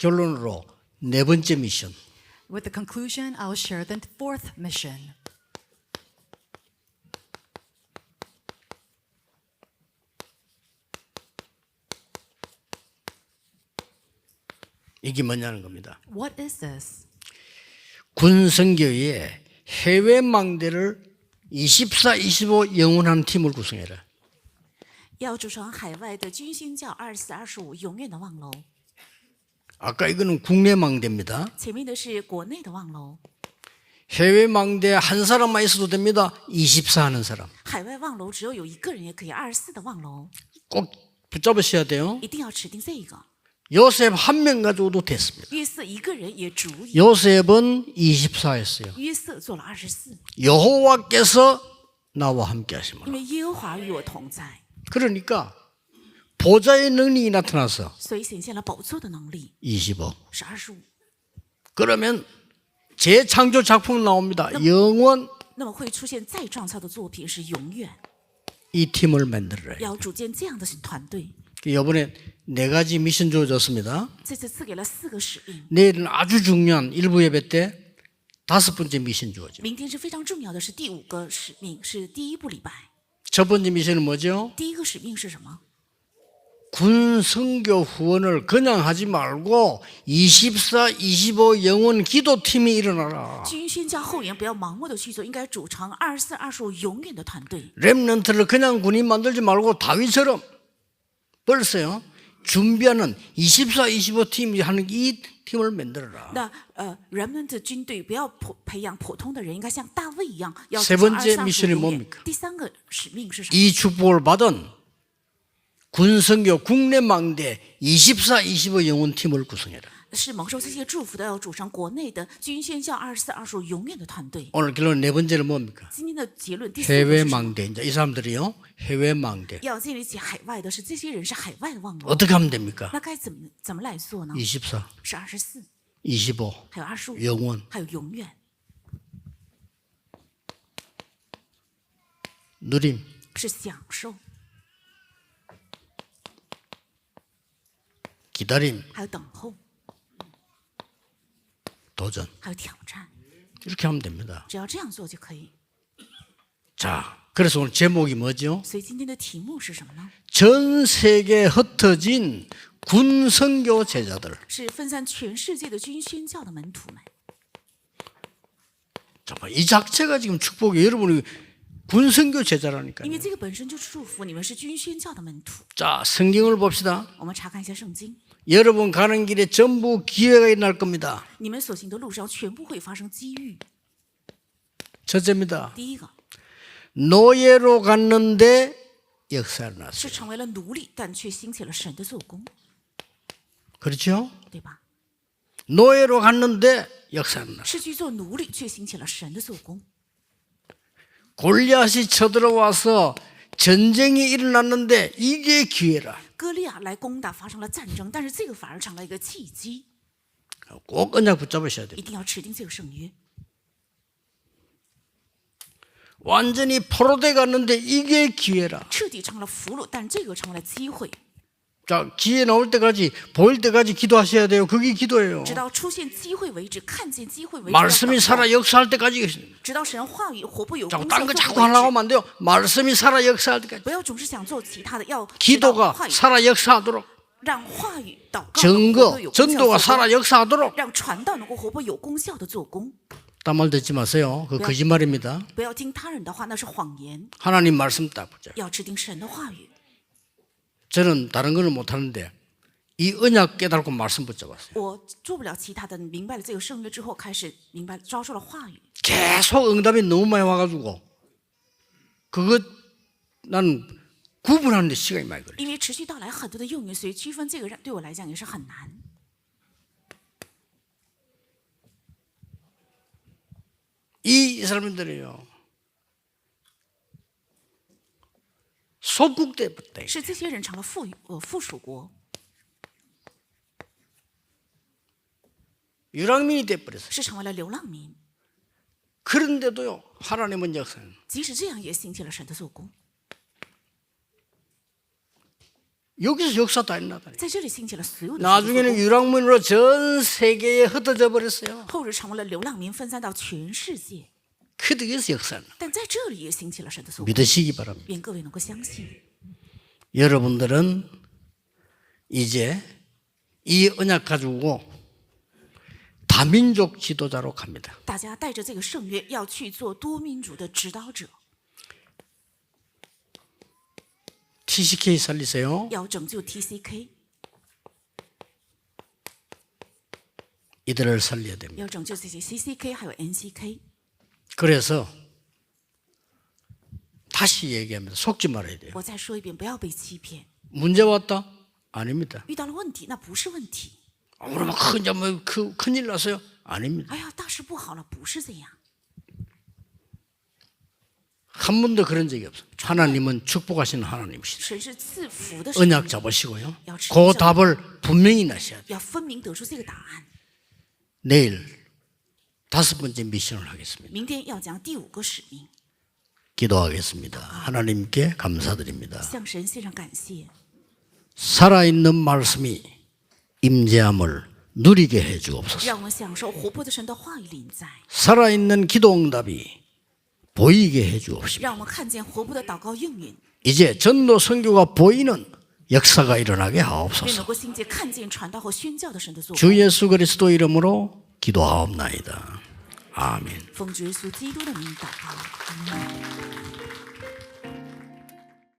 결론으로 네 번째 미션. With the conclusion, I will share the fourth mission. 이게 뭐냐는 겁니다. What is this? 군성교에 해외 망대를 24, 25 영원한 팀을 구성해라. 要组成海外的军宣教二四二十五永远的望楼。 아까 이거는 국내 망대입니다. 前面的是国内的望楼， 해외 망대 한 사람만 있어도 됩니다. 24 하는 사람. 海外望楼只要有一个人也可以。二十四的望楼 꼭 붙잡으셔야 돼요. 一定要指定这个。 요셉 한 명 가지고도 됐습니다. 约瑟一个人也足以。 요셉은 24였어요. 约瑟做了二十四， 여호와께서 나와 함께 하심으로. 因为耶和华与我同在， 그러니까 보좌의 능력이 나타나서 所以显现了宝座的能力 25. 是二十五。 그러면 재창조 작품 나옵니다. 영원 那么会出现再创造的作品是永远， 이 팀을 만들어라. 要组建这样的团队。 이번에 네 가지 미션 주어졌습니다. 这次赐给了四个使命， 내일은 아주 중요한 일부 예배 때 다섯 번째 미션 주어져. 明天是非常重要的，是第五个使命，是第一部礼拜。 첫 번째 미션은 뭐죠? 第一个使命是什么？ 군 선교 후원을 그냥 하지 말고 24, 25 영원 기도팀이 일어나라. 军宣教后援不要盲目的去做，应该组成二十四、二十五永远的团队。 렘넌트를 그냥 군인 만들지 말고 다윗처럼 벌써요. 준비하는 24, 25 팀이 하는 이 팀을 만들어라. 那呃，人们的军队不要普培养普通的人，应该像大卫一样，要 세 组成 번째 二十 미션이 四、永 뭡니까 远。第三个使命是什么？ 이 축복을 받은 군선교 국내 망대 24, 25 영원 팀을 구성해라. 是蒙受这些祝福的，要组成国内的军宣教二十四、二十五永远的团队。 오늘 결론 네 번째는 뭡니까? 今天的结论第四个 해외 是什么？ 망대. 이제 이 사람들이요. 해외 망대. 要建立起海外的是这些人是海外的望楼， 어떻게 하면 됩니까? 那该怎么怎么来做呢？ 24, 是二十四， 25还有二十五， 영원. 还有永远， 누림. 是享受， 기다림. 还有等候， 도전. 还有挑战。 이렇게 하면 됩니다. 只要这样做就可以。 자, 그래서 오늘 제목이 뭐죠? 所以今天的题目是什么呢？ 전 세계에 흩어진 군 선교 제자들. 是分散全世界的军宣教的门徒们。 잠깐, 이 자체가 지금 축복이 여러분이 군 선교 제자라니까요. 因为这个本身就是祝福，你们是军宣教的门徒。 자, 성경을 봅시다. 我们查看一下圣经， 여러분 가는 길에 전부 기회가 일어날 겁니다. 你们所行的路上全部会发生机遇。 첫째입니다. 第一个 노예로 갔는데 역사를 是 났어요. 成为了奴隶，但却兴起了神的做工， 그렇죠? 对吧？ 노예로 갔는데 역사를 났어요. 是去做奴隶，却兴起了神的做工。 골리앗이 쳐들어와서 전쟁이 일어났는데 이게 기회라. 歌利亚来攻打，发生了战争，但是这个反而成了一个契机， 꼭 언약 붙잡으셔야 돼요. 一定要持定这个圣约。 완전히 포로돼 갔는데 이게 기회라. 彻底成了俘虏，但这个成为了机会。 자, 기회 나올 때까지 보일 때까지 기도하셔야 돼요. 그게 기도예요. 直到出现机会为止，看见机会为止， 말씀이 要祷告 살아 역사할 때까지. 直到神话语活泼有 자꾸 功 다른 效 거 作 자꾸 为 하려고 止 하면 안 돼요. 말씀이 살아 역사할 때까지. 不要总是想做其他的，要知道 기도가 话语， 살아 역사하도록. 让话语祷告 증거, 活泼有功效 전도가 做 살아 工 역사하도록. 让传道能够活泼有功效的做工。 딴 말 듣지 마세요. 그 거짓말입니다. 不要听他人的话，那是谎言。 하나님 말씀 딱 보자. 要制定神的话语。 저는 다른 거는 못 하는데 이 언약 깨달고 말씀 붙잡았어요. 我做不了其他的，明白了这个圣约之后，开始明白招受了话语。 계속 응답이 너무 많이 와가지고 그것 나는 구분하는데 시간이 많이 걸려. 因为持续到来很多的用语，所以区分这个让对我来讲也是很难。 이 사람들이요 소국 때부터 是这些人成了附呃附属国， 유랑민이 돼버렸어요. 是成为了流浪民。 그런데도요 하나님은 역사는 即使这样，也兴起了神的做工。 여기서 역사 다 일어나다. 在这里兴起了所有的神的 나중에는 作工 유랑민으로 전 세계에 흩어져 버렸어요. 后日成为了流浪民，分散到全世界。 그 뒤에서 역사는. 믿으시기 바랍니다. 여러분들은 이제 이 언약 가지고 다민족 지도자로 갑니다. TCK 살리세요. 이들을 살려야 됩니다. 그래서 다시 얘기합니다. 속지 말아야 돼요. 我再说一遍，不要被欺骗。 문제 왔다? 아닙니다. 遇到了问题，那不是问题。 아, 그러면 큰, 이제 뭐, 그, 큰일 났어요? 아닙니다. 哎呀，大事不好了，不是这样。 한 번도 그런 적이 없어요. 하나님은 축복하시는 하나님이시다. 神是赐福的神， 언약 잡으시고요. 그 답을 분명히 나셔야 돼요. 要分明得出这个答案。 내일 다섯 번째 미션을 하겠습니다. 明天要讲第五个使命， 기도하겠습니다. 하나님께 감사드립니다. 向神献上感谢。 살아있는 말씀이 임재함을 누리게 해 주옵소서. 让我们享受活泼的神的话语临在， 살아있는 기도 응답이 보이게 해 주옵시고 让我们看见活泼的祷告应允， 이제 전도 선교가 보이는 역사가 일어나게 愿 하옵소서. 能够兴起看见传道和宣教的神的作为。 주 예수 그리스도 이름으로 기도하옵나이다. 아멘.